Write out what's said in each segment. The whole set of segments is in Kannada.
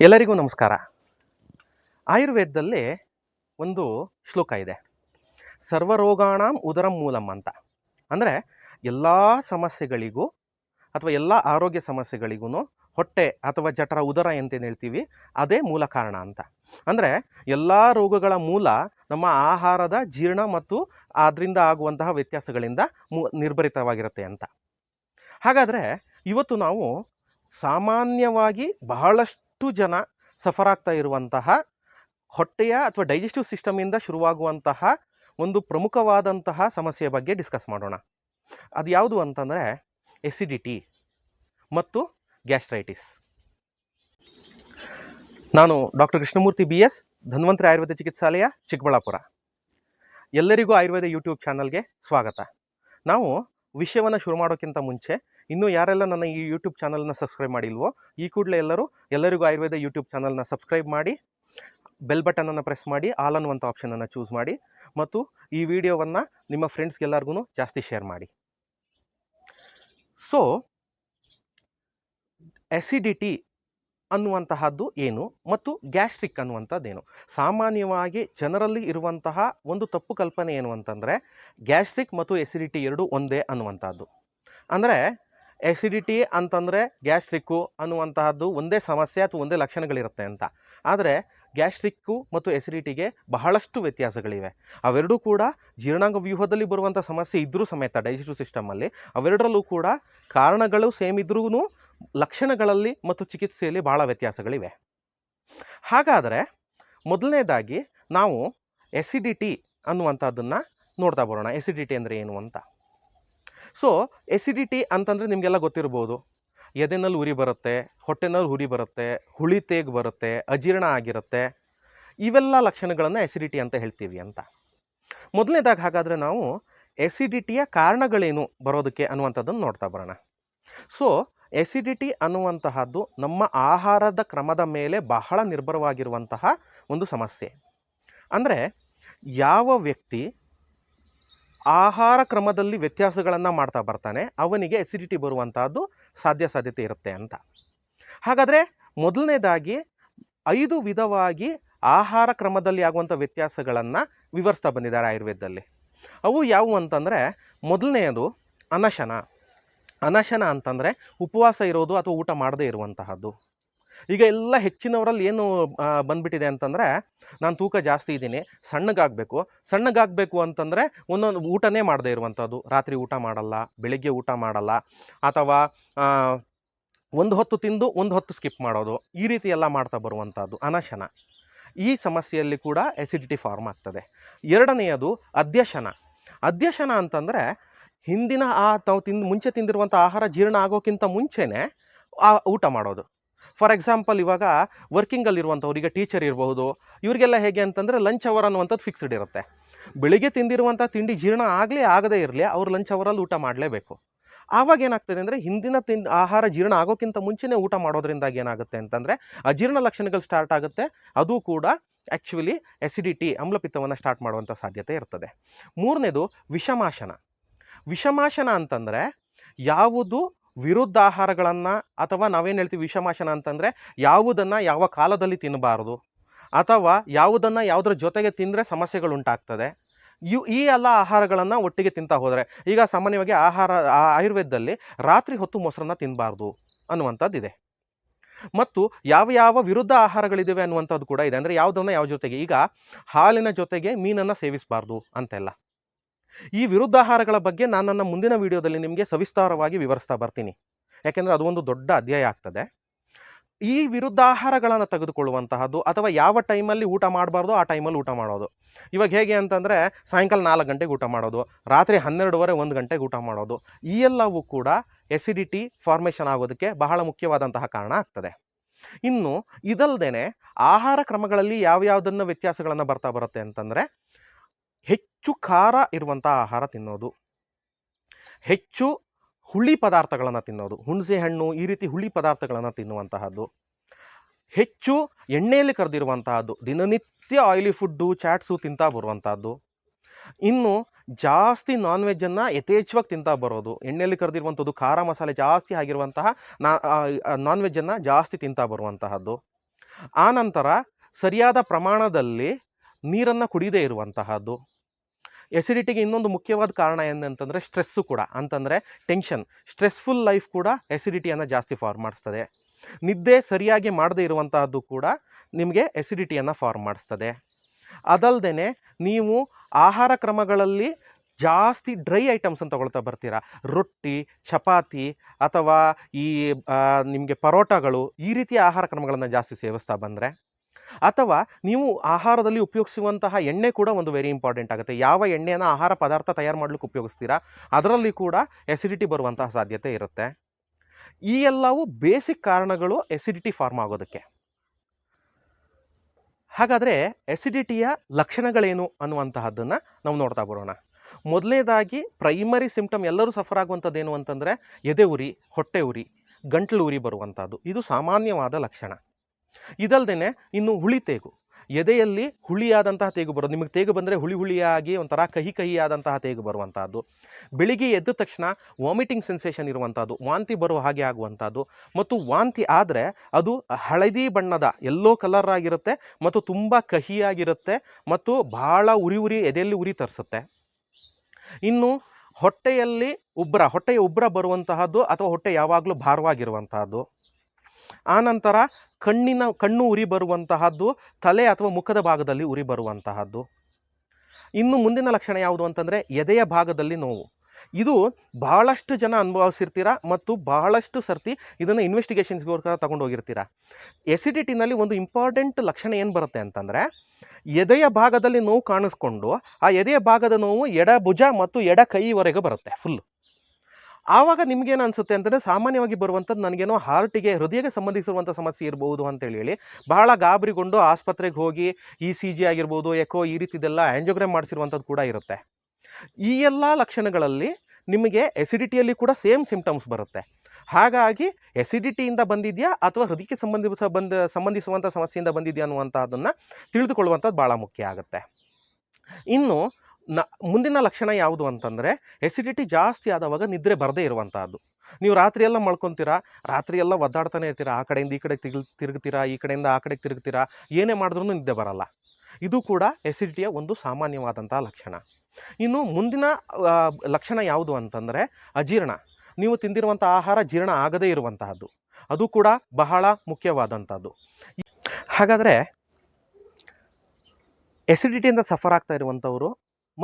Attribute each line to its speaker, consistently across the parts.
Speaker 1: ಎಲ್ಲರಿಗೂ ನಮಸ್ಕಾರ. ಆಯುರ್ವೇದದಲ್ಲಿ ಒಂದು ಶ್ಲೋಕ ಇದೆ. ಸರ್ವರೋಗಾಣಂ ಉದರಂ ಮೂಲಂ ಅಂತ. ಅಂದರೆ ಎಲ್ಲ ಸಮಸ್ಯೆಗಳಿಗೂ ಅಥವಾ ಎಲ್ಲ ಆರೋಗ್ಯ ಸಮಸ್ಯೆಗಳಿಗೂ ಹೊಟ್ಟೆ ಅಥವಾ ಜಠರ, ಉದರ ಅಂತೇನು ಹೇಳ್ತೀವಿ, ಅದೇ ಮೂಲ ಕಾರಣ ಅಂತ. ಅಂದರೆ ಎಲ್ಲ ರೋಗಗಳ ಮೂಲ ನಮ್ಮ ಆಹಾರದ ಜೀರ್ಣ ಮತ್ತು ಅದರಿಂದ ಆಗುವಂತಹ ವ್ಯತ್ಯಾಸಗಳಿಂದ ಮು, ನಿರ್ಭರಿತವಾಗಿರುತ್ತೆ ಅಂತ. ಹಾಗಾದರೆ ಇವತ್ತು ನಾವು ಸಾಮಾನ್ಯವಾಗಿ ಬಹಳಷ್ಟು ಜನ ಸಫರ್ ಆಗ್ತಾ ಇರುವಂತಹ ಹೊಟ್ಟೆಯ ಅಥವಾ ಡೈಜೆಸ್ಟಿವ್ ಸಿಸ್ಟಮಿಂದ ಶುರುವಾಗುವಂತಹ ಒಂದು ಪ್ರಮುಖವಾದಂತಹ ಸಮಸ್ಯೆಯ ಬಗ್ಗೆ ಡಿಸ್ಕಸ್ ಮಾಡೋಣ. ಅದು ಯಾವುದು ಅಂತಂದರೆ ಎಸಿಡಿಟಿ ಮತ್ತು ಗ್ಯಾಸ್ಟ್ರೈಟಿಸ್ ನಾನು doctor Krishnamurthy B S Dhanvantari Ayurveda Chikitsalaya, Chikkaballapur. ಎಲ್ಲರಿಗೂ ಆಯುರ್ವೇದ ಯೂಟ್ಯೂಬ್ ಚಾನಲ್ಗೆ ಸ್ವಾಗತ. ನಾವು ವಿಷಯವನ್ನು ಶುರು ಮಾಡೋಕ್ಕಿಂತ ಮುಂಚೆ ಇನ್ನೂ ಯಾರೆಲ್ಲ ನನ್ನ ಈ ಯೂಟ್ಯೂಬ್ ಚಾನಲ್ನ ಸಬ್ಸ್ಕ್ರೈಬ್ ಮಾಡಿಲ್ವೋ, ಈ ಕೂಡಲೇ ಎಲ್ಲರೂ ಎಲ್ಲರಿಗೂ ಆಯುರ್ವೇದ ಯೂಟ್ಯೂಬ್ ಚಾನಲ್ನ ಸಬ್ಸ್ಕ್ರೈಬ್ ಮಾಡಿ ಬೆಲ್ ಬಟನನ್ನು ಪ್ರೆಸ್ ಮಾಡಿ ಆಲ್ ಅನ್ನುವಂಥ ಆಪ್ಷನನ್ನು ಚೂಸ್ ಮಾಡಿ, ಮತ್ತು ಈ ವಿಡಿಯೋವನ್ನು ನಿಮ್ಮ ಫ್ರೆಂಡ್ಸ್ಗೆಲ್ಲರಿಗೂ ಜಾಸ್ತಿ ಶೇರ್ ಮಾಡಿ. ಸೊ ಎಸಿಡಿಟಿ ಅನ್ನುವಂತಹದ್ದು ಏನು ಮತ್ತು ಗ್ಯಾಸ್ಟ್ರಿಕ್ ಅನ್ನುವಂಥದ್ದೇನು ಸಾಮಾನ್ಯವಾಗಿ ಜನರಲ್ಲಿ ಇರುವಂತಹ ಒಂದು ತಪ್ಪು ಕಲ್ಪನೆ ಏನು ಅಂತಂದರೆ ಗ್ಯಾಸ್ಟ್ರಿಕ್ ಮತ್ತು ಎಸಿಡಿಟಿ ಎರಡು ಒಂದೇ ಅನ್ನುವಂಥದ್ದು ಅಂದರೆ ಎಸಿಡಿಟಿ ಅಂತಂದರೆ ಗ್ಯಾಸ್ಟ್ರಿಕ್ಕು ಅನ್ನುವಂತಹದ್ದು ಒಂದೇ ಸಮಸ್ಯೆ ಅಥವಾ ಒಂದೇ ಲಕ್ಷಣಗಳಿರುತ್ತೆ ಅಂತ. ಆದರೆ ಗ್ಯಾಸ್ಟ್ರಿಕ್ಕು ಮತ್ತು ಎಸಿಡಿಟಿಗೆ ಬಹಳಷ್ಟು ವ್ಯತ್ಯಾಸಗಳಿವೆ. ಅವೆರಡೂ ಕೂಡ ಜೀರ್ಣಾಂಗ ವ್ಯೂಹದಲ್ಲಿ ಬರುವಂಥ ಸಮಸ್ಯೆ ಇದ್ದರೂ ಸಮೇತ ಡೈಜೆಸ್ಟಿವ್ ಸಿಸ್ಟಮಲ್ಲಿ ಅವೆರಡರಲ್ಲೂ ಕೂಡ ಕಾರಣಗಳು ಸೇಮ್ ಇದ್ರೂ ಲಕ್ಷಣಗಳಲ್ಲಿ ಮತ್ತು ಚಿಕಿತ್ಸೆಯಲ್ಲಿ ಭಾಳ ವ್ಯತ್ಯಾಸಗಳಿವೆ. ಹಾಗಾದರೆ ಮೊದಲನೇದಾಗಿ ನಾವು ಎಸಿಡಿಟಿ ಅನ್ನುವಂಥದ್ದನ್ನು ನೋಡ್ತಾ ಬರೋಣ. ಎಸಿಡಿಟಿ ಅಂದರೆ ಏನು ಅಂತ? ಸೊ ಎಸಿಡಿಟಿ ಅಂತಂದರೆ ನಿಮಗೆಲ್ಲ ಗೊತ್ತಿರ್ಬೋದು. ಎದೆನಲ್ಲಿ ಉರಿ ಬರುತ್ತೆ ಹೊಟ್ಟೆನಲ್ಲಿ ಉರಿ ಬರುತ್ತೆ, ಹುಳಿ ತೇಗ್ ಬರುತ್ತೆ, ಅಜೀರ್ಣ ಆಗಿರುತ್ತೆ. ಇವೆಲ್ಲ ಲಕ್ಷಣಗಳನ್ನು ಎಸಿಡಿಟಿ ಅಂತ ಹೇಳ್ತೀವಿ ಅಂತ. ಮೊದಲನೇದಾಗಿ ಹಾಗಾದರೆ ನಾವು ಎಸಿಡಿಟಿಯ ಕಾರಣಗಳೇನು ಬರೋದಕ್ಕೆ ಅನ್ನುವಂಥದ್ದನ್ನು ನೋಡ್ತಾ ಬರೋಣ. ಸೊ ಎಸಿಡಿಟಿ ಅನ್ನುವಂತಹದ್ದು ನಮ್ಮ ಆಹಾರದ ಕ್ರಮದ ಮೇಲೆ ಬಹಳ ನಿರ್ಭರವಾಗಿರುವಂತಹ ಒಂದು ಸಮಸ್ಯೆ. ಅಂದರೆ ಯಾವ ವ್ಯಕ್ತಿ ಆಹಾರ ಕ್ರಮದಲ್ಲಿ ವ್ಯತ್ಯಾಸಗಳನ್ನು ಮಾಡ್ತಾ ಬರ್ತಾನೆ. ಅವನಿಗೆ ಎಸಿಡಿಟಿ ಬರುವಂತಹದ್ದು ಸಾಧ್ಯ ಸಾಧ್ಯತೆ ಇರುತ್ತೆ ಅಂತ. ಹಾಗಾದರೆ ಮೊದಲನೇದಾಗಿ ಐದು ವಿಧವಾಗಿ ಆಹಾರ ಕ್ರಮದಲ್ಲಿ ಆಗುವಂಥ ವ್ಯತ್ಯಾಸಗಳನ್ನು ವಿವರಿಸ್ತಾ ಬಂದಿದ್ದಾರೆ ಆಯುರ್ವೇದದಲ್ಲಿ. ಅವು ಯಾವುವು ಅಂತಂದರೆ ಮೊದಲನೆಯದು ಅನಶನ. ಅನಶನ ಅಂತಂದರೆ ಉಪವಾಸ ಇರೋದು ಅಥವಾ ಊಟ ಮಾಡದೇ ಇರುವಂತಹದ್ದು. ಈಗ ಎಲ್ಲ ಹೆಚ್ಚಿನವರಲ್ಲಿ ಏನು ಬಂದ್ಬಿಟ್ಟಿದೆ ಅಂತಂದರೆ ನಾನು ತೂಕ ಜಾಸ್ತಿ ಇದ್ದೀನಿ, ಸಣ್ಣಗಾಗಬೇಕು. ಸಣ್ಣಗಾಗಬೇಕು ಅಂತಂದರೆ ಒಂದೊಂದು ಊಟನೇ ಮಾಡದೇ ಇರುವಂಥದ್ದು. ರಾತ್ರಿ ಊಟ ಮಾಡಲ್ಲ, ಬೆಳಿಗ್ಗೆ ಊಟ ಮಾಡಲ್ಲ, ಅಥವಾ ಒಂದು ಹೊತ್ತು ತಿಂದು ಒಂದು ಹೊತ್ತು ಸ್ಕಿಪ್ ಮಾಡೋದು. ಈ ರೀತಿ ಎಲ್ಲ ಮಾಡ್ತಾ ಬರುವಂಥದ್ದು, ಅನಶನ. ಈ ಸಮಸ್ಯೆಯಲ್ಲಿ ಕೂಡ ಎಸಿಡಿಟಿ ಫಾರ್ಮ್ ಆಗ್ತದೆ. ಎರಡನೆಯದು ಅಧ್ಯಶನ. ಅಧ್ಯಶನ ಅಂತಂದರೆ ಹಿಂದಿನ ಆ ತಾವು ತಿಂದು, ಮುಂಚೆ ತಿಂದಿರುವಂಥ ಆಹಾರ ಜೀರ್ಣ ಆಗೋಕ್ಕಿಂತ ಮುಂಚೆನೇ, ಆ, ಊಟ ಮಾಡೋದು. ಫಾರ್ ಎಕ್ಸಾಂಪಲ್ ಇವಾಗ ವರ್ಕಿಂಗಲ್ಲಿರುವಂಥವ್ರು ಈಗ ಟೀಚರ್ ಇರಬಹುದು, ಇವರಿಗೆಲ್ಲ ಹೇಗೆ ಅಂತಂದರೆ ಲಂಚ್ ಅವರ್ ಅನ್ನುವಂಥದ್ದು ಫಿಕ್ಸ್ಡ್ ಇರುತ್ತೆ. ಬೆಳಿಗ್ಗೆ ತಿಂದಿರುವಂಥ ತಿಂಡಿ ಜೀರ್ಣ ಆಗಲಿ ಆಗದೇ ಇರಲಿ, ಅವ್ರು ಲಂಚ್ ಅವರಲ್ಲಿ ಊಟ ಮಾಡಲೇಬೇಕು. ಆವಾಗ ಏನಾಗ್ತದೆ ಅಂದರೆ ಹಿಂದಿನ ತಿಂಡಿ, ಆಹಾರ ಜೀರ್ಣ ಆಗೋಕ್ಕಿಂತ ಮುಂಚೆನೇ ಊಟ ಮಾಡೋದ್ರಿಂದಾಗಿ ಏನಾಗುತ್ತೆ ಅಂತಂದರೆ ಅಜೀರ್ಣ ಲಕ್ಷಣಗಳು ಸ್ಟಾರ್ಟ್ ಆಗುತ್ತೆ, ಅದು ಕೂಡ ಆ್ಯಕ್ಚುಲಿ ಎಸಿಡಿಟಿ ಅಮ್ಲಪಿತ್ತವನ್ನು ಸ್ಟಾರ್ಟ್ ಮಾಡುವಂಥ ಸಾಧ್ಯತೆ ಇರ್ತದೆ. ಮೂರನೇದು ವಿಷಮಾಶನ. ವಿಷಮಾಶನ ಅಂತಂದರೆ, ಯಾವುದು ವಿರುದ್ಧ ಆಹಾರಗಳನ್ನು ಅಥವಾ ನಾವೇನು ಹೇಳ್ತೀವಿ ವಿಷಮಾಶನ ಅಂತಂದರೆ ಯಾವುದನ್ನು ಯಾವ ಕಾಲದಲ್ಲಿ ತಿನ್ನಬಾರದು ಅಥವಾ ಯಾವುದನ್ನು ಯಾವುದ್ರ ಜೊತೆಗೆ ತಿಂದರೆ ಸಮಸ್ಯೆಗಳು ಉಂಟಾಗ್ತದೆ. ಇವು ಈ ಎಲ್ಲ ಆಹಾರಗಳನ್ನು ಒಟ್ಟಿಗೆ ತಿಂತಾ ಹೋದರೆ ಈಗ ಸಾಮಾನ್ಯವಾಗಿ ಆಹಾರ ಆಯುರ್ವೇದದಲ್ಲಿ ರಾತ್ರಿ ಹೊತ್ತು ಮೊಸರನ್ನ ತಿನ್ನಬಾರ್ದು ಅನ್ನುವಂಥದ್ದಿದೆ. ಮತ್ತು ಯಾವ ಯಾವ ವಿರುದ್ಧ ಆಹಾರಗಳಿದ್ದಾವೆ ಅನ್ನುವಂಥದ್ದು ಕೂಡ ಇದೆ. ಅಂದರೆ ಯಾವುದನ್ನು ಯಾವ ಜೊತೆಗೆ ಈಗ ಹಾಲಿನ ಜೊತೆಗೆ ಮೀನನ್ನು ಸೇವಿಸಬಾರ್ದು ಅಂತೆಲ್ಲ. ಈ ವಿರುದ್ಧ ಆಹಾರಗಳ ಬಗ್ಗೆ ನಾನು ನನ್ನ ಮುಂದಿನ ವಿಡಿಯೋದಲ್ಲಿ ನಿಮಗೆ ಸವಿಸ್ತಾರವಾಗಿ ವಿವರಿಸ್ತಾ ಬರ್ತೀನಿ. ಯಾಕೆಂದರೆ ಅದು ಒಂದು ದೊಡ್ಡ ಅಧ್ಯಾಯ ಆಗ್ತದೆ. ಈ ವಿರುದ್ಧ ಆಹಾರಗಳನ್ನು ತೆಗೆದುಕೊಳ್ಳುವಂತಹದ್ದು ಅಥವಾ ಯಾವ ಟೈಮಲ್ಲಿ ಊಟ ಮಾಡಬಾರ್ದು ಆ ಟೈಮಲ್ಲಿ ಊಟ ಮಾಡೋದು. ಇವಾಗ ಹೇಗೆ ಅಂತಂದರೆ ಸಾಯಂಕಾಲ ನಾಲ್ಕು ಗಂಟೆಗೆ ಊಟ ಮಾಡೋದು, ರಾತ್ರಿ ಹನ್ನೆರಡುವರೆ ಒಂದು ಗಂಟೆಗೆ ಊಟ ಮಾಡೋದು. ಈ ಎಲ್ಲವೂ ಕೂಡ ಎಸಿಡಿಟಿ ಫಾರ್ಮೇಷನ್ ಆಗೋದಕ್ಕೆ ಬಹಳ ಮುಖ್ಯವಾದಂತಹ ಕಾರಣ ಆಗ್ತದೆ. ಇನ್ನು ಇದಲ್ದೇನೆ ಆಹಾರ ಕ್ರಮಗಳಲ್ಲಿ ಯಾವ್ಯಾವುದನ್ನು ವ್ಯತ್ಯಾಸಗಳನ್ನು ಬರ್ತಾ ಬರುತ್ತೆ ಅಂತಂದರೆ ಹೆಚ್ಚು ಖಾರ ಇರುವಂಥ ಆಹಾರ ತಿನ್ನೋದು. ಹೆಚ್ಚು ಹುಳಿ ಪದಾರ್ಥಗಳನ್ನು ತಿನ್ನೋದು. ಹುಣಸೆ ಹಣ್ಣು ಈ ರೀತಿ ಹುಳಿ ಪದಾರ್ಥಗಳನ್ನು ತಿನ್ನುವಂತಹದ್ದು. ಹೆಚ್ಚು ಎಣ್ಣೆಯಲ್ಲಿ ಕರೆದಿರುವಂತಹದ್ದು. ದಿನನಿತ್ಯ ಆಯಿಲಿ ಫುಡ್ಡು ಚಾಟ್ಸು ತಿಂತಾ ಬರುವಂತಹದ್ದು. ಇನ್ನು ಜಾಸ್ತಿ ನಾನ್ ವೆಜ್ಜನ್ನು ಯಥೇಚ್ಛವಾಗಿ ತಿಂತಾ ಬರೋದು. ಎಣ್ಣೆಯಲ್ಲಿ ಕರೆದಿರುವಂಥದ್ದು ಖಾರ ಮಸಾಲೆ ಜಾಸ್ತಿ ಆಗಿರುವಂತಹ ನಾ ನಾನ್ ವೆಜ್ಜನ್ನು ಜಾಸ್ತಿ ತಿಂತಾ ಬರುವಂತಹದ್ದು. ಆನಂತರ ಸರಿಯಾದ ಪ್ರಮಾಣದಲ್ಲಿ ನೀರನ್ನು ಕುಡಿದೇ ಇರುವಂತಹದ್ದು. ಎಸಿಡಿಟಿಗೆ ಇನ್ನೊಂದು ಮುಖ್ಯವಾದ ಕಾರಣ ಏನಂತಂದರೆ ಸ್ಟ್ರೆಸ್ಸು ಕೂಡ. ಅಂತಂದರೆ ಟೆನ್ಷನ್. ಸ್ಟ್ರೆಸ್ಫುಲ್ ಲೈಫ್ ಕೂಡ ಎಸಿಡಿಟಿಯನ್ನು ಜಾಸ್ತಿ ಫಾರ್ಮ್ ಮಾಡಿಸ್ತದೆ. ನಿದ್ದೆ ಸರಿಯಾಗಿ ಮಾಡದೇ ಇರುವಂತಹದ್ದು ಕೂಡ ನಿಮಗೆ ಎಸಿಡಿಟಿಯನ್ನು ಫಾರ್ಮ್ ಮಾಡಿಸ್ತದೆ. ಅದಲ್ಲದೆ ನೀವು ಆಹಾರ ಕ್ರಮಗಳಲ್ಲಿ ಜಾಸ್ತಿ ಡ್ರೈ ಐಟಮ್ಸ್ ಅಂತ ತಗೊಳ್ತಾ ಬರ್ತೀರಾ. ರೊಟ್ಟಿ, ಚಪಾತಿ ಅಥವಾ ಈ ನಿಮಗೆ ಪರೋಟಗಳು ಈ ರೀತಿಯ ಆಹಾರ ಕ್ರಮಗಳನ್ನು ಜಾಸ್ತಿ ಸೇವಿಸ್ತಾ ಬಂದರೆ ಅಥವಾ ನೀವು ಆಹಾರದಲ್ಲಿ ಉಪಯೋಗಿಸುವಂತಹ ಎಣ್ಣೆ ಕೂಡ ಒಂದು ವೆರಿ ಇಂಪಾರ್ಟೆಂಟ್ ಆಗುತ್ತೆ. ಯಾವ ಎಣ್ಣೆಯನ್ನು ಆಹಾರ ಪದಾರ್ಥ ತಯಾರು ಮಾಡಲಿಕ್ಕೆ ಉಪಯೋಗಿಸ್ತೀರಾ? ಅದರಲ್ಲಿ ಕೂಡ ಎಸಿಡಿಟಿ ಬರುವಂತಹ ಸಾಧ್ಯತೆ ಇರುತ್ತೆ. ಈ ಎಲ್ಲವೂ ಬೇಸಿಕ್ ಕಾರಣಗಳು ಎಸಿಡಿಟಿ ಫಾರ್ಮ್ ಆಗೋದಕ್ಕೆ. ಹಾಗಾದರೆ ಎಸಿಡಿಟಿಯ ಲಕ್ಷಣಗಳೇನು ಅನ್ನುವಂತಹದ್ದನ್ನು ನಾವು ನೋಡ್ತಾ ಬರೋಣ. ಮೊದಲನೇದಾಗಿ ಪ್ರೈಮರಿ ಸಿಂಪ್ಟಮ್ ಎಲ್ಲರೂ ಸಫರ್ ಆಗುವಂಥದ್ದು ಏನು ಅಂತಂದರೆ ಎದೆ ಉರಿ, ಹೊಟ್ಟೆ ಉರಿ, ಗಂಟ್ಲು ಉರಿ ಬರುವಂಥದ್ದು. ಇದು ಸಾಮಾನ್ಯವಾದ ಲಕ್ಷಣ. ಇದಲ್ದೇ ಇನ್ನು ಹುಳಿ ತೇಗು. ಎದೆಯಲ್ಲಿ ಹುಳಿಯಾದಂತಹ ತೇಗು ಬರೋದು ನಿಮಗೆ ತೇಗು ಬಂದರೆ ಹುಳಿ ಹುಳಿಯಾಗಿ ಒಂಥರ ಕಹಿ ಕಹಿಯಾದಂತಹ ತೇಗು ಬರುವಂತಹದ್ದು. ಬೆಳಿಗ್ಗೆ ಎದ್ದ ತಕ್ಷಣ ವಾಮಿಟಿಂಗ್ ಸೆನ್ಸೇಷನ್ ಇರುವಂಥದ್ದು ವಾಂತಿ ಬರುವ ಹಾಗೆ ಆಗುವಂಥದ್ದು ಮತ್ತು ವಾಂತಿ ಆದರೆ ಅದು ಹಳದಿ ಬಣ್ಣದ ಎಲ್ಲೋ ಕಲರ್ ಆಗಿರುತ್ತೆ ಮತ್ತು ತುಂಬ ಕಹಿಯಾಗಿರುತ್ತೆ ಮತ್ತು ಭಾಳ ಉರಿ ಉರಿ ಎದೆಯಲ್ಲಿ ಉರಿ ತರಿಸುತ್ತೆ. ಇನ್ನು ಹೊಟ್ಟೆಯಲ್ಲಿ ಉಬ್ಬರ, ಹೊಟ್ಟೆಯ ಉಬ್ಬರ ಬರುವಂತಹದ್ದು ಅಥವಾ ಹೊಟ್ಟೆ ಯಾವಾಗಲೂ ಭಾರವಾಗಿರುವಂತಹದ್ದು. ಆನಂತರ ಕಣ್ಣಿನ, ಕಣ್ಣು ಉರಿ ಬರುವಂತಹದ್ದು, ತಲೆ ಅಥವಾ ಮುಖದ ಭಾಗದಲ್ಲಿ ಉರಿ ಬರುವಂತಹದ್ದು. ಇನ್ನು ಮುಂದಿನ ಲಕ್ಷಣ ಯಾವುದು ಅಂತಂದರೆ ಎದೆಯ ಭಾಗದಲ್ಲಿ ನೋವು. ಇದು ಬಹಳಷ್ಟು ಜನ ಅನುಭವಿಸಿರ್ತೀರಾ ಮತ್ತು ಬಹಳಷ್ಟು ಸರ್ತಿ ಇದನ್ನು ಇನ್ವೆಸ್ಟಿಗೇಷನ್ಸ್ಗೋಸ್ಕರ ತಗೊಂಡು ಹೋಗಿರ್ತೀರಾ. ಎಸಿಡಿಟಿನಲ್ಲಿ ಒಂದು ಇಂಪಾರ್ಟೆಂಟ್ ಲಕ್ಷಣ ಏನು ಬರುತ್ತೆ ಅಂತಂದರೆ, ಎದೆಯ ಭಾಗದಲ್ಲಿ ನೋವು ಕಾಣಿಸ್ಕೊಂಡು ಆ ಎದೆಯ ಭಾಗದ ನೋವು ಎಡ ಭುಜ ಮತ್ತು ಎಡ ಕೈವರೆಗೆ ಬರುತ್ತೆ ಫುಲ್ ಆವಾಗ ನಿಮ್ಗೇನು ಅನಿಸುತ್ತೆ ಅಂತಂದರೆ ಸಾಮಾನ್ಯವಾಗಿ ಬರುವಂಥದ್ದು ನನಗೇನೋ ಹಾರ್ಟಿಗೆ ಹೃದಯಕ್ಕೆ ಸಂಬಂಧಿಸಿರುವಂಥ ಸಮಸ್ಯೆ ಇರಬಹುದು ಅಂತೇಳಿ ಹೇಳಿ ಬಹಳ ಗಾಬರಿಗೊಂಡು ಆಸ್ಪತ್ರೆಗೆ ಹೋಗಿ ಇ ಸಿ ಜಿ ಆಗಿರ್ಬೋದು ಎಕೋ ಈ ರೀತಿದೆಲ್ಲ ಆ್ಯಂಜೋಗ್ರಾಮ್ ಮಾಡಿಸಿರುವಂಥದ್ದು ಕೂಡ ಇರುತ್ತೆ. ಈ ಎಲ್ಲ ಲಕ್ಷಣಗಳಲ್ಲಿ ನಿಮಗೆ ಎಸಿಡಿಟಿಯಲ್ಲಿ ಕೂಡ ಸೇಮ್ ಸಿಂಪ್ಟಮ್ಸ್ ಬರುತ್ತೆ. ಹಾಗಾಗಿ ಎಸಿಡಿಟಿಯಿಂದ ಬಂದಿದೆಯಾ ಅಥವಾ ಹೃದಯಕ್ಕೆ ಸಂಬಂಧಿಸ, ಬಂದ, ಸಂಬಂಧಿಸುವಂಥ ಸಮಸ್ಯೆಯಿಂದ ಬಂದಿದೆಯಾ ಅನ್ನುವಂಥದ್ದನ್ನು ತಿಳಿದುಕೊಳ್ಳುವಂಥದ್ದು ಭಾಳ ಮುಖ್ಯ ಆಗುತ್ತೆ. ಇನ್ನು ನ, ಮುಂದಿನ ಲಕ್ಷಣ ಯಾವುದು ಅಂತಂದರೆ ಎಸಿಡಿಟಿ ಜಾಸ್ತಿ ಆದವಾಗ ನಿದ್ರೆ ಬರದೇ ಇರುವಂಥದ್ದು ನೀವು ರಾತ್ರಿ ಎಲ್ಲ ರಾತ್ರಿಯೆಲ್ಲ ರಾತ್ರಿ ಎಲ್ಲ ಒದ್ದಾಡ್ತಾನೆ ಇರ್ತೀರಾ, ಆ ಕಡೆಯಿಂದ ಈ ಕಡೆ ತಿರುಗ್, ತಿರುಗ್ತೀರಾ, ಈ ಕಡೆಯಿಂದ ಆ ಕಡೆಗೆ ತಿರುಗ್ತೀರಾ, ಏನೇ ಮಾಡಿದ್ರೂ ನಿದ್ದೆ ಬರಲ್ಲ. ಇದು ಕೂಡ ಎಸಿಡಿಟಿಯ ಒಂದು ಸಾಮಾನ್ಯವಾದಂಥ ಲಕ್ಷಣ. ಇನ್ನು ಮುಂದಿನ ಲಕ್ಷಣ ಯಾವುದು ಅಂತಂದರೆ, ಅಜೀರ್ಣ. ನೀವು ತಿಂದಿರುವಂಥ ಆಹಾರ ಜೀರ್ಣ ಆಗದೇ ಇರುವಂತಹದ್ದು. ಅದು ಕೂಡ ಬಹಳ ಮುಖ್ಯವಾದಂಥದ್ದು ಹಾಗಾದರೆ ಎಸಿಡಿಟಿಯಿಂದ ಸಫರ್ ಆಗ್ತಾ ಇರುವಂಥವರು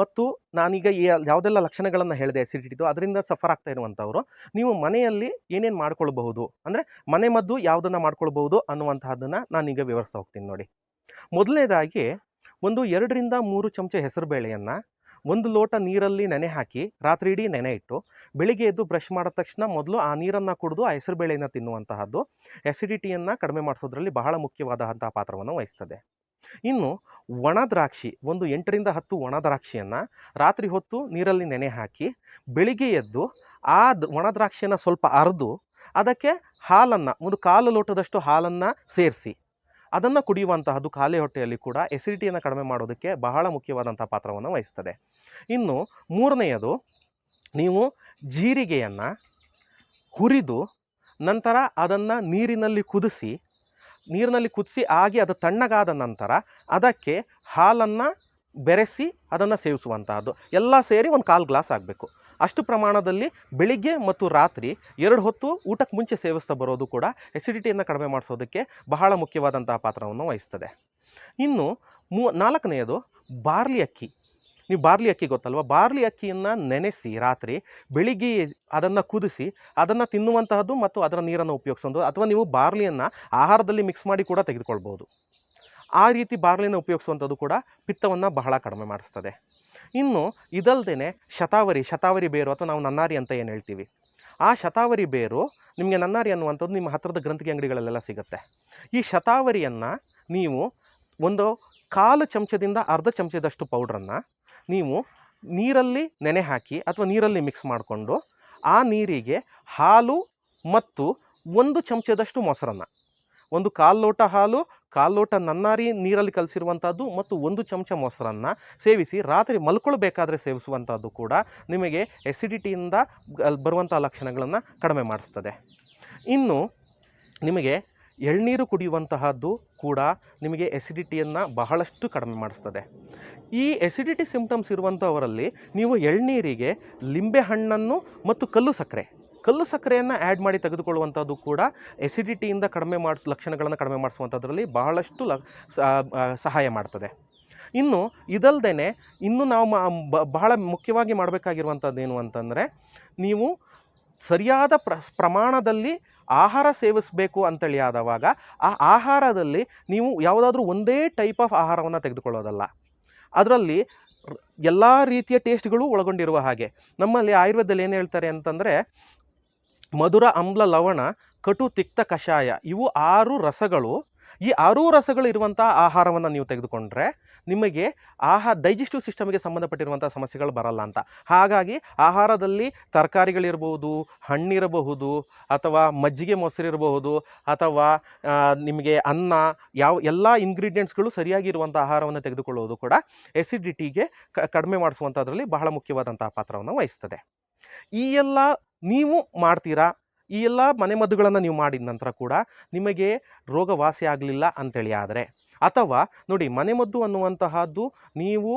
Speaker 1: ಮತ್ತು ನಾನೀಗ ಯಾವುದೆಲ್ಲ ಲಕ್ಷಣಗಳನ್ನು ಹೇಳಿದೆ ಎಸಿಡಿಟಿದು ಅದರಿಂದ ಸಫರ್ ಆಗ್ತಾ ಇರುವಂಥವರು, ನೀವು ಮನೆಯಲ್ಲಿ ಏನೇನು ಮಾಡ್ಕೊಳ್ಬಹುದು? ಅಂದರೆ ಮನೆ ಮದ್ದು ಯಾವುದನ್ನು ಮಾಡ್ಕೊಳ್ಬಹುದು ಅನ್ನುವಂತಹದ್ದನ್ನು ನಾನೀಗ ವಿವರಿಸ್ತಾ ಹೋಗ್ತೀನಿ ನೋಡಿ. ಮೊದಲನೇದಾಗಿ, ಒಂದು ಎರಡರಿಂದ ಮೂರು ಚಮಚ ಹೆಸರುಬೇಳೆಯನ್ನು ಒಂದು ಲೋಟ ನೀರಲ್ಲಿ ನೆನೆ ಹಾಕಿ, ರಾತ್ರಿ ಇಡೀ ನೆನೆ ಇಟ್ಟು, ಬೆಳಿಗ್ಗೆ ಎದ್ದು ಬ್ರಷ್ ಮಾಡಿದ ತಕ್ಷಣ ಮೊದಲು ಆ ನೀರನ್ನು ಕುಡಿದು, ಆ ಹೆಸರುಬೇಳೆಯನ್ನು ತಿನ್ನುವಂತಹದ್ದು ಎಸಿಡಿಟಿಯನ್ನು ಕಡಿಮೆ ಮಾಡಿಸೋದ್ರಲ್ಲಿ ಬಹಳ ಮುಖ್ಯವಾದಂತಹ ಪಾತ್ರವನ್ನು ವಹಿಸ್ತದೆ. ಇನ್ನು ಒಣ ದ್ರಾಕ್ಷಿ, ಒಂದು ಎಂಟರಿಂದ ಹತ್ತು ಒಣ ದ್ರಾಕ್ಷಿಯನ್ನು ರಾತ್ರಿ ಹೊತ್ತು ನೀರಲ್ಲಿ ನೆನೆ ಹಾಕಿ, ಬೆಳಿಗ್ಗೆ ಎದ್ದು ಆ ಒಣ ದ್ರಾಕ್ಷಿಯನ್ನು ಸ್ವಲ್ಪ ಅರೆದು, ಅದಕ್ಕೆ ಹಾಲನ್ನು, ಒಂದು ಕಾಲು ಲೋಟದಷ್ಟು ಹಾಲನ್ನು ಸೇರಿಸಿ, ಅದನ್ನು ಕುಡಿಯುವಂತಹದ್ದು ಖಾಲಿ ಹೊಟ್ಟೆಯಲ್ಲಿ ಕೂಡ ಎಸಿಡಿಟಿಯನ್ನು ಕಡಿಮೆ ಮಾಡೋದಕ್ಕೆ ಬಹಳ ಮುಖ್ಯವಾದಂಥ ಪಾತ್ರವನ್ನು ವಹಿಸ್ತದೆ. ಇನ್ನು ಮೂರನೆಯದು, ನೀವು ಜೀರಿಗೆಯನ್ನು ಹುರಿದು ನಂತರ ಅದನ್ನು ನೀರಿನಲ್ಲಿ ಕುದಿಸಿ ನೀರಿನಲ್ಲಿ ಕುದಿಸಿ ಆಗಿ ಅದು ತಣ್ಣಗಾದ ನಂತರ ಅದಕ್ಕೆ ಹಾಲನ್ನು ಬೆರೆಸಿ ಅದನ್ನು ಸೇವಿಸುವಂತಹದ್ದು. ಎಲ್ಲ ಸೇರಿ ಒಂದು ಕಾಲು ಗ್ಲಾಸ್ ಆಗಬೇಕು. ಅಷ್ಟು ಪ್ರಮಾಣದಲ್ಲಿ ಬೆಳಿಗ್ಗೆ ಮತ್ತು ರಾತ್ರಿ ಎರಡು ಹೊತ್ತು ಊಟಕ್ಕೆ ಮುಂಚೆ ಸೇವಿಸ್ತಾ ಬರೋದು ಕೂಡ ಎಸಿಡಿಟಿಯನ್ನು ಕಡಿಮೆ ಮಾಡಿಸೋದಕ್ಕೆ ಬಹಳ ಮುಖ್ಯವಾದಂತಹ ಪಾತ್ರವನ್ನು ವಹಿಸ್ತದೆ. ಇನ್ನು ಮೂ ನಾಲ್ಕನೆಯದು ಬಾರ್ಲಿ ಅಕ್ಕಿ. ನೀವು ಬಾರ್ಲಿ ಅಕ್ಕಿ ಗೊತ್ತಲ್ವ? ಬಾರ್ಲಿ ಅಕ್ಕಿಯನ್ನು ನೆನೆಸಿ ರಾತ್ರಿ ಬೆಳಿಗ್ಗೆ ಅದನ್ನು ಕುದಿಸಿ ಅದನ್ನು ತಿನ್ನುವಂತಹದ್ದು ಮತ್ತು ಅದರ ನೀರನ್ನು ಉಪಯೋಗಿಸೋದು ಅಥವಾ ನೀವು ಬಾರ್ಲಿಯನ್ನು ಆಹಾರದಲ್ಲಿ ಮಿಕ್ಸ್ ಮಾಡಿ ಕೂಡ ತೆಗೆದುಕೊಳ್ಬೋದು. ಆ ರೀತಿ ಬಾರ್ಲಿನ ಉಪಯೋಗಿಸುವಂಥದ್ದು ಕೂಡ ಪಿತ್ತವನ್ನು ಬಹಳ ಕಡಿಮೆ ಮಾಡಿಸ್ತದೆ. ಇನ್ನು ಇದಲ್ದೇ ಶತಾವರಿ ಶತಾವರಿ ಬೇರು ಅಥವಾ ನಾವು ನನ್ನಾರಿ ಅಂತ ಏನು ಹೇಳ್ತೀವಿ? ಆ ಶತಾವರಿ ಬೇರು ನಿಮಗೆ ನನ್ನಾರಿ ಅನ್ನುವಂಥದ್ದು ನಿಮ್ಮ ಹತ್ತಿರದ ಗ್ರಂಥಿಗೆ ಅಂಗಡಿಗಳಲ್ಲೆಲ್ಲ ಸಿಗುತ್ತೆ. ಈ ಶತಾವರಿಯನ್ನು ನೀವು ಒಂದು ಕಾಲು ಚಮಚದಿಂದ ಅರ್ಧ ಚಮಚದಷ್ಟು ಪೌಡ್ರನ್ನು ನೀವು ನೀರಲ್ಲಿ ನೆನೆ ಹಾಕಿ ಅಥವಾ ನೀರಲ್ಲಿ ಮಿಕ್ಸ್ ಮಾಡಿಕೊಂಡು ಆ ನೀರಿಗೆ ಹಾಲು ಮತ್ತು ಒಂದು ಚಮಚದಷ್ಟು ಮೊಸರನ್ನು, ಒಂದು ಕಾಲು ಲೋಟ ಹಾಲು, ಕಾಲು ಲೋಟ ನನ್ನಾರಿ ನೀರಲ್ಲಿ ಕಲಸಿರುವಂಥದ್ದು ಮತ್ತು ಒಂದು ಚಮಚ ಮೊಸರನ್ನು ಸೇವಿಸಿ ರಾತ್ರಿ ಮಲ್ಕೊಳ್ಬೇಕಾದ್ರೆ ಸೇವಿಸುವಂಥದ್ದು ಕೂಡ ನಿಮಗೆ ಎಸಿಡಿಟಿಯಿಂದ ಬರುವಂಥ ಲಕ್ಷಣಗಳನ್ನು ಕಡಿಮೆ ಮಾಡಿಸ್ತದೆ. ಇನ್ನು ನಿಮಗೆ ಎಳ್ನೀರು ಕುಡಿಯುವಂತಹದ್ದು ಕೂಡ ನಿಮಗೆ ಎಸಿಡಿಟಿಯನ್ನು ಬಹಳಷ್ಟು ಕಡಿಮೆ ಮಾಡಿಸ್ತದೆ. ಈ ಎಸಿಡಿಟಿ ಸಿಂಪ್ಟಮ್ಸ್ ಇರುವಂಥವರಲ್ಲಿ ನೀವು ಎಳ್ನೀರಿಗೆ ಲಿಂಬೆ ಹಣ್ಣನ್ನು ಮತ್ತು ಕಲ್ಲು ಸಕ್ಕರೆ, ಕಲ್ಲು ಸಕ್ಕರೆಯನ್ನು ಆ್ಯಡ್ ಮಾಡಿ ತೆಗೆದುಕೊಳ್ಳುವಂಥದ್ದು ಕೂಡ ಎಸಿಡಿಟಿಯಿಂದ ಕಡಿಮೆ ಮಾಡಿಸ್, ಲಕ್ಷಣಗಳನ್ನು ಕಡಿಮೆ ಮಾಡಿಸುವಂಥದ್ರಲ್ಲಿ ಬಹಳಷ್ಟು ಲ ಸಹಾಯ ಮಾಡ್ತದೆ. ಇನ್ನು ಇದಲ್ದೇ ಇನ್ನು ನಾವು ಬಹಳ ಮುಖ್ಯವಾಗಿ ಮಾಡಬೇಕಾಗಿರುವಂಥದ್ದು ಏನು ಅಂತಂದರೆ, ನೀವು ಸರಿಯಾದ ಪ್ರ, ಪ್ರಮಾಣದಲ್ಲಿ ಆಹಾರ ಸೇವಿಸಬೇಕು ಅಂತೇಳಿ ಆದವಾಗ ಆ ಆಹಾರದಲ್ಲಿ ನೀವು ಯಾವುದಾದ್ರೂ ಒಂದೇ ಟೈಪ್ ಆಫ್ ಆಹಾರವನ್ನು ತೆಗೆದುಕೊಳ್ಳೋದಲ್ಲ. ಅದರಲ್ಲಿ ಎಲ್ಲ ರೀತಿಯ ಟೇಸ್ಟ್ಗಳು ಒಳಗೊಂಡಿರುವ ಹಾಗೆ. ನಮ್ಮಲ್ಲಿ ಆಯುರ್ವೇದದಲ್ಲಿ ಏನು ಹೇಳ್ತಾರೆ ಅಂತಂದರೆ, ಮಧುರ ಅಮ್ಲ ಲವಣ, ಕಟು, ತಿಕ್ತ, ಕಷಾಯ ಇವು ಆರು ರಸಗಳು. ಈ ಆರೂ ರಸಗಳು ಇರುವಂಥ ಆಹಾರವನ್ನು ನೀವು ತೆಗೆದುಕೊಂಡ್ರೆ ನಿಮಗೆ ಆಹಾ ಡೈಜೆಸ್ಟಿವ್ ಸಿಸ್ಟಮ್ಗೆ ಸಂಬಂಧಪಟ್ಟಿರುವಂಥ ಸಮಸ್ಯೆಗಳು ಬರಲ್ಲ ಅಂತ. ಹಾಗಾಗಿ ಆಹಾರದಲ್ಲಿ ತರಕಾರಿಗಳಿರ್ಬೋದು ಹಣ್ಣಿರಬಹುದು, ಅಥವಾ ಮಜ್ಜಿಗೆ ಮೊಸರಿರಬಹುದು, ಅಥವಾ ನಿಮಗೆ ಅನ್ನ, ಯಾವ ಎಲ್ಲ ಇಂಗ್ರೀಡಿಯೆಂಟ್ಸ್ಗಳು ಸರಿಯಾಗಿರುವಂಥ ಆಹಾರವನ್ನು ತೆಗೆದುಕೊಳ್ಳುವುದು ಕೂಡ ಎಸಿಡಿಟಿಗೆ ಕಡಿಮೆ ಮಾಡಿಸುವಂಥದ್ರಲ್ಲಿ ಬಹಳ ಮುಖ್ಯವಾದಂತಹ ಪಾತ್ರವನ್ನು ವಹಿಸ್ತದೆ. ಈ ಎಲ್ಲ ನೀವು ಮಾಡ್ತೀರಾ? ಈ ಎಲ್ಲ ಮನೆಮದ್ದುಗಳನ್ನು ನೀವು ಮಾಡಿದ ನಂತರ ಕೂಡ ನಿಮಗೆ ರೋಗ ವಾಸಿ ಆಗಲಿಲ್ಲ ಅಂತೇಳಿ ಆದರೆ ಅಥವಾ ನೋಡಿ ಮನೆಮದ್ದು ಅನ್ನುವಂತಹದ್ದು ನೀವು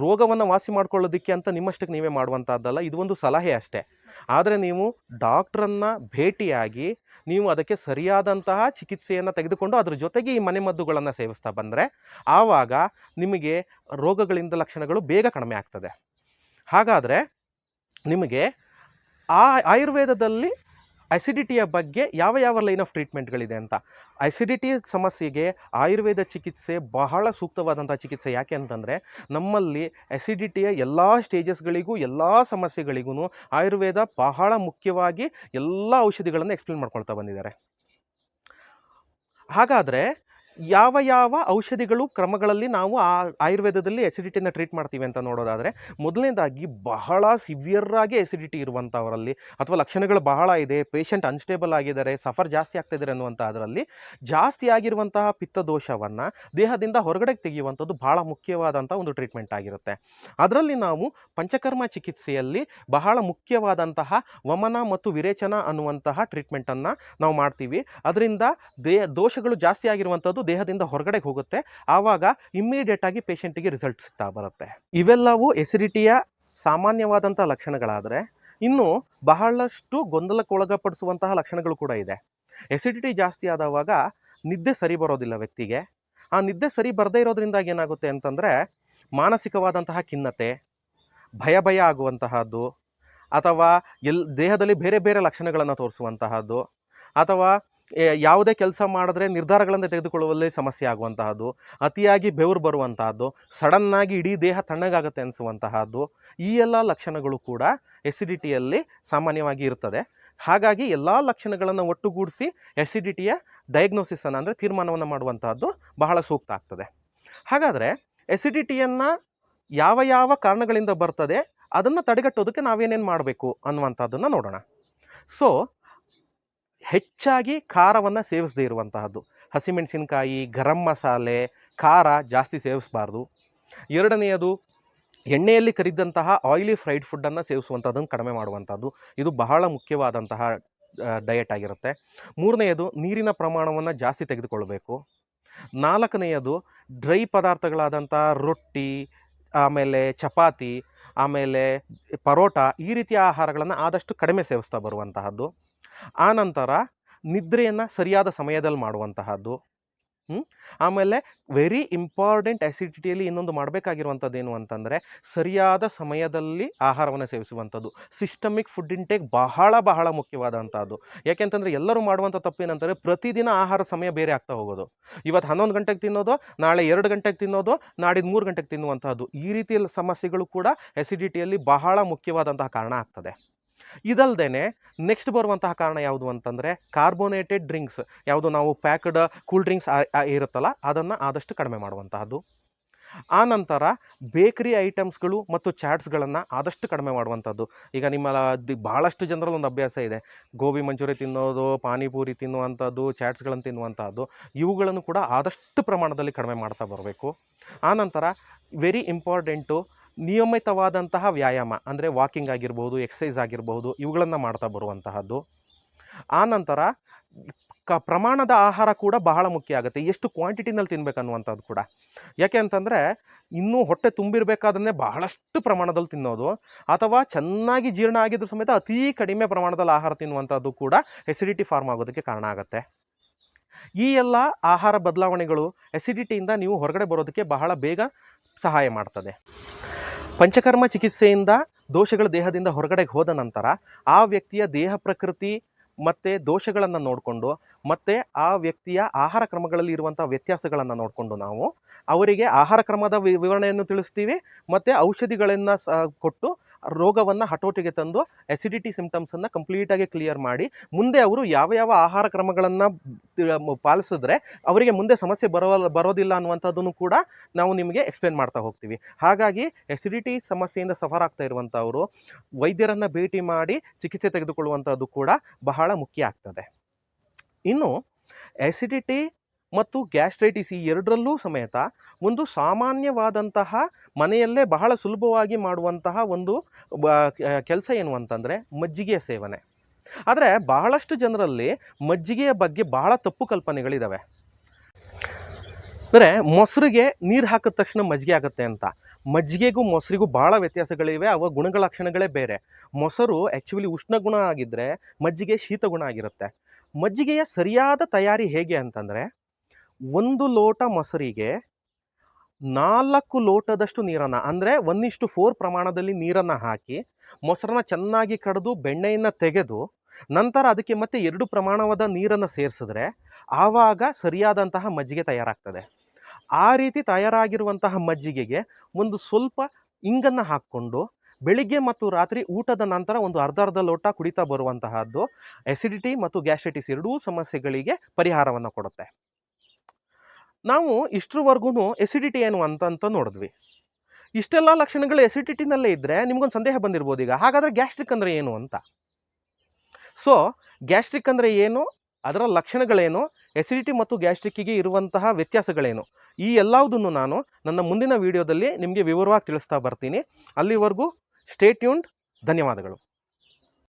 Speaker 1: ರೋಗವನ್ನು ವಾಸಿ ಮಾಡ್ಕೊಳ್ಳೋದಕ್ಕೆ ಅಂತ ನಿಮ್ಮಷ್ಟಕ್ಕೆ ನೀವೇ ಮಾಡುವಂಥದ್ದಲ್ಲ ಇದು ಒಂದು ಸಲಹೆ ಅಷ್ಟೇ. ಆದರೆ ನೀವು ಡಾಕ್ಟ್ರನ್ನು ಭೇಟಿಯಾಗಿ ನೀವು ಅದಕ್ಕೆ ಸರಿಯಾದಂತಹ ಚಿಕಿತ್ಸೆಯನ್ನು ತೆಗೆದುಕೊಂಡು ಅದ್ರ ಜೊತೆಗೆ ಈ ಮನೆಮದ್ದುಗಳನ್ನು ಸೇವಿಸ್ತಾ ಬಂದರೆ ಆವಾಗ ನಿಮಗೆ ರೋಗಗಳಿಂದ ಲಕ್ಷಣಗಳು ಬೇಗ ಕಡಿಮೆ ಆಗ್ತದೆ. ಹಾಗಾದರೆ ನಿಮಗೆ ಆ ಆಯುರ್ವೇದದಲ್ಲಿ ಅಸಿಡಿಟಿಯ ಬಗ್ಗೆ ಯಾವ ಯಾವ ಲೈನ್ ಆಫ್ ಟ್ರೀಟ್ಮೆಂಟ್ಗಳಿದೆ ಅಂತ? ಅಸಿಡಿಟಿ ಸಮಸ್ಯೆಗೆ ಆಯುರ್ವೇದ ಚಿಕಿತ್ಸೆ ಬಹಳ ಸೂಕ್ತವಾದಂಥ ಚಿಕಿತ್ಸೆ ಯಾಕೆ ಅಂತಂದರೆ, ನಮ್ಮಲ್ಲಿ ಅಸಿಡಿಟಿಯ ಎಲ್ಲ ಸ್ಟೇಜಸ್ಗಳಿಗೂ ಎಲ್ಲ ಸಮಸ್ಯೆಗಳಿಗೂ ಆಯುರ್ವೇದ ಬಹಳ ಮುಖ್ಯವಾಗಿ ಎಲ್ಲ ಔಷಧಿಗಳನ್ನು ಎಕ್ಸ್ಪ್ಲೇನ್ ಮಾಡ್ಕೊಳ್ತಾ ಬಂದಿದ್ದಾರೆ. ಹಾಗಾದರೆ ಯಾವ ಯಾವ ಔಷಧಿಗಳು ಕ್ರಮಗಳಲ್ಲಿ ನಾವು ಆ ಆಯುರ್ವೇದದಲ್ಲಿ ಎಸಿಡಿಟಿನ ಟ್ರೀಟ್ ಮಾಡ್ತೀವಿ ಅಂತ ನೋಡೋದಾದರೆ, ಮೊದಲನೇದಾಗಿ ಬಹಳ ಸಿವಿಯರ್ ಆಗಿ ಎಸಿಡಿಟಿ ಇರುವಂಥವರಲ್ಲಿ ಅಥವಾ ಲಕ್ಷಣಗಳು ಬಹಳ ಇದೆ ಪೇಷಂಟ್ ಅನ್ಸ್ಟೇಬಲ್ ಆಗಿದ್ದಾರೆ ಸಫರ್ ಜಾಸ್ತಿ ಆಗ್ತಿದ್ದಾರೆ ಅನ್ನುವಂಥ ಅದರಲ್ಲಿ ಜಾಸ್ತಿ ಆಗಿರುವಂತಹ ಪಿತ್ತದೋಷವನ್ನು ದೇಹದಿಂದ ಹೊರಗಡೆ ತೆಗೆಯುವಂಥದ್ದು ಬಹಳ ಮುಖ್ಯವಾದಂಥ ಒಂದು ಟ್ರೀಟ್ಮೆಂಟ್ ಆಗಿರುತ್ತೆ. ಅದರಲ್ಲಿ ನಾವು ಪಂಚಕರ್ಮ ಚಿಕಿತ್ಸೆಯಲ್ಲಿ ಬಹಳ ಮುಖ್ಯವಾದಂತಹ ವಮನ ಮತ್ತು ವಿರೇಚನ ಅನ್ನುವಂತಹ ಟ್ರೀಟ್ಮೆಂಟನ್ನು ನಾವು ಮಾಡ್ತೀವಿ. ಅದರಿಂದ ದೇ ದೋಷಗಳು ಜಾಸ್ತಿ ಆಗಿರುವಂಥದ್ದು ದೇಹದಿಂದ ಹೊರಗಡೆ ಹೋಗುತ್ತೆ. ಆವಾಗ ಇಮ್ಮಿಡಿಯೇಟ್ ಆಗಿ ಪೇಷಂಟಿಗೆ ರಿಸಲ್ಟ್ ಸಿಗ್ತಾ ಬರುತ್ತೆ. ಇವೆಲ್ಲವೂ ಎಸಿಡಿಟಿಯ ಸಾಮಾನ್ಯವಾದಂಥ ಲಕ್ಷಣಗಳಾದರೆ, ಇನ್ನು ಬಹಳಷ್ಟು ಗೊಂದಲಕ್ಕೊಳಗಪಡಿಸುವಂತಹ ಲಕ್ಷಣಗಳು ಕೂಡ ಇದೆ. ಎಸಿಡಿಟಿ ಜಾಸ್ತಿ ಆದವಾಗ ನಿದ್ದೆ ಸರಿ ಬರೋದಿಲ್ಲ ವ್ಯಕ್ತಿಗೆ. ಆ ನಿದ್ದೆ ಸರಿ ಬರದೇ ಇರೋದ್ರಿಂದ ಏನಾಗುತ್ತೆ ಅಂತಂದರೆ, ಮಾನಸಿಕವಾದಂತಹ ಖಿನ್ನತೆ, ಭಯ ಭಯ ಆಗುವಂತಹದ್ದು, ಅಥವಾ ಎಲ್ ದೇಹದಲ್ಲಿ ಬೇರೆ ಬೇರೆ ಲಕ್ಷಣಗಳನ್ನು ತೋರಿಸುವಂತಹದ್ದು, ಅಥವಾ ಯಾವುದೇ ಕೆಲಸ ಮಾಡಿದ್ರೆ ನಿರ್ಧಾರಗಳನ್ನು ತೆಗೆದುಕೊಳ್ಳುವಲ್ಲಿ ಸಮಸ್ಯೆ ಆಗುವಂತಹದ್ದು, ಅತಿಯಾಗಿ ಬೆವರು ಬರುವಂತಹದ್ದು, ಸಡನ್ನಾಗಿ ಇಡೀ ದೇಹ ತಣ್ಣಗಾಗುತ್ತೆ ಅನಿಸುವಂತಹದ್ದು, ಈ ಎಲ್ಲ ಲಕ್ಷಣಗಳು ಕೂಡ ಎಸಿಡಿಟಿಯಲ್ಲಿ ಸಾಮಾನ್ಯವಾಗಿ ಇರ್ತದೆ. ಹಾಗಾಗಿ ಎಲ್ಲ ಲಕ್ಷಣಗಳನ್ನು ಒಟ್ಟುಗೂಡಿಸಿ ಎಸಿಡಿಟಿಯ ಡಯಾಗ್ನೋಸಿಸನ್ನು ಅಂದರೆ ತೀರ್ಮಾನವನ್ನು ಮಾಡುವಂತಹದ್ದು ಬಹಳ ಸೂಕ್ತ ಆಗ್ತದೆ. ಹಾಗಾದರೆ ಎಸಿಡಿಟಿಯನ್ನು ಯಾವ ಯಾವ ಕಾರಣಗಳಿಂದ ಬರ್ತದೆ, ಅದನ್ನು ತಡೆಗಟ್ಟೋದಕ್ಕೆ ನಾವೇನೇನು ಮಾಡಬೇಕು ಅನ್ನುವಂಥದ್ದನ್ನು ನೋಡೋಣ. ಸೊ ಹೆಚ್ಚಾಗಿ ಖಾರವನ್ನು ಸೇವಿಸದೇ ಇರುವಂತಹದ್ದು. ಹಸಿಮೆಣಸಿನಕಾಯಿ, ಗರಂ ಮಸಾಲೆ, ಖಾರ ಜಾಸ್ತಿ ಸೇವಿಸಬಾರ್ದು. ಎರಡನೆಯದು, ಎಣ್ಣೆಯಲ್ಲಿ ಕರಿದಂತಹ ಆಯಿಲಿ ಫ್ರೈಡ್ ಫುಡ್ಡನ್ನು ಸೇವಿಸುವಂಥದ್ದನ್ನು ಕಡಿಮೆ ಮಾಡುವಂಥದ್ದು ಇದು ಬಹಳ ಮುಖ್ಯವಾದಂತಹ ಡಯಟ್ ಆಗಿರುತ್ತೆ. ಮೂರನೆಯದು, ನೀರಿನ ಪ್ರಮಾಣವನ್ನು ಜಾಸ್ತಿ ತೆಗೆದುಕೊಳ್ಬೇಕು. ನಾಲ್ಕನೆಯದು ಡ್ರೈ ಪದಾರ್ಥಗಳಾದಂಥ ರೊಟ್ಟಿ, ಆಮೇಲೆ ಚಪಾತಿ, ಆಮೇಲೆ ಪರೋಟ ಈ ರೀತಿಯ ಆಹಾರಗಳನ್ನು ಆದಷ್ಟು ಕಡಿಮೆ ಸೇವಿಸ್ತಾ ಬರುವಂತಹದ್ದು. ಆನಂತರ ನಿದ್ರೆಯನ್ನು ಸರಿಯಾದ ಸಮಯದಲ್ಲಿ ಮಾಡುವಂತಹದ್ದು? ಆಮೇಲೆ ವೆರಿ ಇಂಪಾರ್ಟೆಂಟ್ ಆ್ಯಸಿಡಿಟಿಯಲ್ಲಿ ಇನ್ನೊಂದು ಮಾಡಬೇಕಾಗಿರುವಂಥದ್ದು ಏನು ಅಂತಂದರೆ ಸರಿಯಾದ ಸಮಯದಲ್ಲಿ ಆಹಾರವನ್ನು ಸೇವಿಸುವಂಥದ್ದು ಸಿಸ್ಟಮಿಕ್ ಫುಡ್ ಇಂಟೇಕ್ ಬಹಳ ಬಹಳ ಮುಖ್ಯವಾದಂಥದ್ದು ಯಾಕೆಂತಂದರೆ ಎಲ್ಲರೂ ಮಾಡುವಂಥ ತಪ್ಪೇನಂತಂದರೆ ಪ್ರತಿದಿನ ಆಹಾರ ಸಮಯ ಬೇರೆ ಆಗ್ತಾ ಹೋಗೋದು. ಇವತ್ತು ಹನ್ನೊಂದು ಗಂಟೆಗೆ ತಿನ್ನೋದು, ನಾಳೆ ಎರಡು ಗಂಟೆಗೆ ತಿನ್ನೋದು, ನಾಡಿದ್ದು ಮೂರು ಗಂಟೆಗೆ ತಿನ್ನುವಂಥದ್ದು ಈ ರೀತಿಯ ಸಮಸ್ಯೆಗಳು ಕೂಡ ಎಸಿಡಿಟಿಯಲ್ಲಿ ಬಹಳ ಮುಖ್ಯವಾದಂತಹ ಕಾರಣ ಆಗ್ತದೆ. ಇದಲ್ದೇ ನೆಕ್ಸ್ಟ್ ಬರುವಂತಹ ಕಾರಣ ಯಾವುದು ಅಂತಂದರೆ ಕಾರ್ಬೋನೇಟೆಡ್ ಡ್ರಿಂಕ್ಸ್ ಯಾವುದು ನಾವು ಪ್ಯಾಕ್ಡ್ ಕೂಲ್ ಡ್ರಿಂಕ್ಸ್ ಇರುತ್ತಲ್ಲ, ಅದನ್ನು ಆದಷ್ಟು ಕಡಿಮೆ ಮಾಡುವಂತಹದ್ದು. ಆ ನಂತರ ಬೇಕರಿ ಐಟಮ್ಸ್ಗಳು ಮತ್ತು ಚಾಟ್ಸ್ಗಳನ್ನು ಆದಷ್ಟು ಕಡಿಮೆ ಮಾಡುವಂಥದ್ದು ಈಗ ನಿಮ್ಮ ಭಾಳಷ್ಟು ಜನರಲ್ಲಿ ಒಂದು ಅಭ್ಯಾಸ ಇದೆ. ಗೋಬಿ ಮಂಚೂರಿ ತಿನ್ನೋದು, ಪಾನಿಪೂರಿ ತಿನ್ನುವಂಥದ್ದು ಚಾಟ್ಸ್ಗಳನ್ನು ತಿನ್ನುವಂಥದ್ದು ಇವುಗಳನ್ನು ಕೂಡ ಆದಷ್ಟು ಪ್ರಮಾಣದಲ್ಲಿ ಕಡಿಮೆ ಮಾಡ್ತಾ ಬರಬೇಕು. ಆನಂತರ ವೆರಿ ಇಂಪಾರ್ಟೆಂಟು ನಿಯಮಿತವಾದಂತಹ ವ್ಯಾಯಾಮ, ಅಂದರೆ ವಾಕಿಂಗ್ ಆಗಿರ್ಬೋದು ಎಕ್ಸಸೈಸ್ ಆಗಿರ್ಬೋದು, ಇವುಗಳನ್ನು ಮಾಡ್ತಾ ಬರುವಂತಹದ್ದು. ಆನಂತರ ಕ, ಪ್ರಮಾಣದ ಆಹಾರ ಕೂಡ ಬಹಳ ಮುಖ್ಯ ಆಗುತ್ತೆ. ಎಷ್ಟು ಕ್ವಾಂಟಿಟಿನಲ್ಲಿ ತಿನ್ಬೇಕು ಅನ್ನುವಂಥದ್ದು ಕೂಡ. ಯಾಕೆ ಅಂತಂದರೆ, ಇನ್ನೂ ಹೊಟ್ಟೆ ತುಂಬಿರಬೇಕಾದ್ರೆ ಬಹಳಷ್ಟು ಪ್ರಮಾಣದಲ್ಲಿ ತಿನ್ನೋದು, ಅಥವಾ ಚೆನ್ನಾಗಿ ಜೀರ್ಣ ಆಗಿದ್ರು ಸಮೇತ ಅತೀ ಕಡಿಮೆ ಪ್ರಮಾಣದಲ್ಲಿ ಆಹಾರ ತಿನ್ನುವಂಥದ್ದು ಕೂಡ ಎಸಿಡಿಟಿ ಫಾರ್ಮ್ ಆಗೋದಕ್ಕೆ ಕಾರಣ ಆಗುತ್ತೆ. ಈ ಎಲ್ಲ ಆಹಾರ ಬದಲಾವಣೆಗಳು ಎಸಿಡಿಟಿಯಿಂದ ನೀವು ಹೊರಗಡೆ ಬರೋದಕ್ಕೆ ಬಹಳ ಬೇಗ ಸಹಾಯ ಮಾಡ್ತದೆ. ಪಂಚಕರ್ಮ ಚಿಕಿತ್ಸೆಯಿಂದ ದೋಷಗಳು ದೇಹದಿಂದ ಹೊರಗಡೆ ಹೋದ ನಂತರ ಆ ವ್ಯಕ್ತಿಯ ದೇಹ ಪ್ರಕೃತಿ ಮತ್ತು ದೋಷಗಳನ್ನು ನೋಡಿಕೊಂಡು ಮತ್ತು ಆ ವ್ಯಕ್ತಿಯ ಆಹಾರ ಕ್ರಮಗಳಲ್ಲಿ ಇರುವಂಥ ವ್ಯತ್ಯಾಸಗಳನ್ನು ನೋಡಿಕೊಂಡು ನಾವು ಅವರಿಗೆ ಆಹಾರ ಕ್ರಮದ ವಿವರಣೆಯನ್ನು ತಿಳಿಸ್ತೀವಿ, ಮತ್ತು ಔಷಧಿಗಳನ್ನು ಸ, ಕೊಟ್ಟು ರೋಗವನ್ನು ಹಟೋಟಿಗೆ ತಂದು ಎಸಿಡಿಟಿ ಸಿಮ್ಟಮ್ಸನ್ನು ಕಂಪ್ಲೀಟಾಗಿ ಕ್ಲಿಯರ್ ಮಾಡಿ, ಮುಂದೆ ಅವರು ಯಾವ ಯಾವ ಆಹಾರ ಕ್ರಮಗಳನ್ನು ಪಾಲಿಸಿದ್ರೆ ಅವರಿಗೆ ಮುಂದೆ ಸಮಸ್ಯೆ ಬರೋ ಬರೋದಿಲ್ಲ ಅನ್ನುವಂಥದ್ದನ್ನು ಕೂಡ ನಾವು ನಿಮಗೆ ಎಕ್ಸ್ಪ್ಲೇನ್ ಮಾಡ್ತಾ ಹೋಗ್ತೀವಿ. ಹಾಗಾಗಿ ಎಸಿಡಿಟಿ ಸಮಸ್ಯೆಯಿಂದ ಸಫರ್ ಆಗ್ತಾ ಇರುವಂಥವರು, ವೈದ್ಯರನ್ನು ಭೇಟಿ ಮಾಡಿ ಚಿಕಿತ್ಸೆ ತೆಗೆದುಕೊಳ್ಳುವಂಥದ್ದು ಕೂಡ ಬಹಳ ಮುಖ್ಯ ಆಗ್ತದೆ. ಇನ್ನು ಎಸಿಡಿಟಿ ಮತ್ತು ಗ್ಯಾಸ್ಟ್ರೈಟಿಸ್ ಈ ಎರಡರಲ್ಲೂ ಸಮೇತ ಒಂದು ಸಾಮಾನ್ಯವಾದಂತಹ ಮನೆಯಲ್ಲೇ ಬಹಳ ಸುಲಭವಾಗಿ ಮಾಡುವಂತಹ ಒಂದು ಕೆಲಸ ಏನು ಅಂತಂದರೆ ಮಜ್ಜಿಗೆಯ ಸೇವನೆ. ಆದರೆ ಬಹಳಷ್ಟು ಜನರಲ್ಲಿ ಮಜ್ಜಿಗೆಯ ಬಗ್ಗೆ ಬಹಳ ತಪ್ಪು ಕಲ್ಪನೆಗಳಿದ್ದಾವೆ ಅಂದರೆ ಮೊಸರಿಗೆ ನೀರು ಹಾಕಿದ ತಕ್ಷಣ ಮಜ್ಜಿಗೆ ಆಗುತ್ತೆ ಅಂತ. ಮಜ್ಜಿಗೆಗೂ ಮೊಸರಿಗೂ ಭಾಳ ವ್ಯತ್ಯಾಸಗಳಿವೆ, ಅವ ಗುಣಗಳ ಲಕ್ಷಣಗಳೇ ಬೇರೆ. ಮೊಸರು ಆ್ಯಕ್ಚುಲಿ ಉಷ್ಣ ಗುಣ ಆಗಿದ್ದರೆ ಮಜ್ಜಿಗೆ ಶೀತ ಗುಣ ಆಗಿರುತ್ತೆ. ಮಜ್ಜಿಗೆಯ ಸರಿಯಾದ ತಯಾರಿ ಹೇಗೆ ಅಂತಂದರೆ ಒಂದು ಲೋಟ ಮೊಸರಿಗೆ ನಾಲ್ಕು ಲೋಟದಷ್ಟು ನೀರನ್ನು, ಅಂದರೆ ಒಂದಿಷ್ಟು ಫೋರ್ ಪ್ರಮಾಣದಲ್ಲಿ ನೀರನ್ನು ಹಾಕಿ, ಮೊಸರನ್ನ ಚೆನ್ನಾಗಿ ಕಡಿದು ಬೆಣ್ಣೆಯನ್ನು ತೆಗೆದು, ನಂತರ ಅದಕ್ಕೆ ಮತ್ತೆ ಎರಡು ಪ್ರಮಾಣವಾದ ನೀರನ್ನು ಸೇರಿಸಿದ್ರೆ ಆವಾಗ ಸರಿಯಾದಂತಹ ಮಜ್ಜಿಗೆ ತಯಾರಾಗ್ತದೆ. ಆ ರೀತಿ ತಯಾರಾಗಿರುವಂತಹ ಮಜ್ಜಿಗೆಗೆ ಒಂದು ಸ್ವಲ್ಪ ಇಂಗನ್ನು ಹಾಕ್ಕೊಂಡು, ಬೆಳಿಗ್ಗೆ ಮತ್ತು ರಾತ್ರಿ ಊಟದ ನಂತರ ಒಂದು ಅರ್ಧ ಅರ್ಧ ಲೋಟ ಕುಡಿತಾ ಬರುವಂತಹದ್ದು ಎಸಿಡಿಟಿ ಮತ್ತು ಗ್ಯಾಸ್ಟ್ರೈಟಿಸ್ ಎರಡೂ ಸಮಸ್ಯೆಗಳಿಗೆ ಪರಿಹಾರವನ್ನು ಕೊಡುತ್ತೆ. ನಾವು ಇಷ್ಟರವರೆಗೂ ಎಸಿಡಿಟಿ ಏನು ಅಂತ ಅಂತ ನೋಡಿದ್ವಿ. ಇಷ್ಟೆಲ್ಲ ಲಕ್ಷಣಗಳು ಎಸಿಡಿಟಿನಲ್ಲೇ ಇದ್ದರೆ ನಿಮ್ಗೊಂದು ಸಂದೇಹ ಬಂದಿರ್ಬೋದು ಈಗ. ಹಾಗಾದರೆ ಗ್ಯಾಸ್ಟ್ರಿಕ್ ಅಂದರೆ ಏನು ಅಂತ? ಸೊ ಗ್ಯಾಸ್ಟ್ರಿಕ್ ಅಂದರೆ ಏನು? ಅದರ ಲಕ್ಷಣಗಳೇನು? ಎಸಿಡಿಟಿ ಮತ್ತು ಗ್ಯಾಸ್ಟ್ರಿಕ್ಕಿಗೆ ಇರುವಂತಹ ವ್ಯತ್ಯಾಸಗಳೇನು? ಈ ಎಲ್ಲವುದನ್ನು ನಾನು ನನ್ನ ಮುಂದಿನ ವಿಡಿಯೋದಲ್ಲಿ ನಿಮಗೆ ವಿವರವಾಗಿ ತಿಳಿಸ್ತಾ ಬರ್ತೀನಿ. ಅಲ್ಲಿವರೆಗೂ ಸ್ಟೇ ಟ್ಯೂನ್ಡ್ ಧನ್ಯವಾದಗಳು.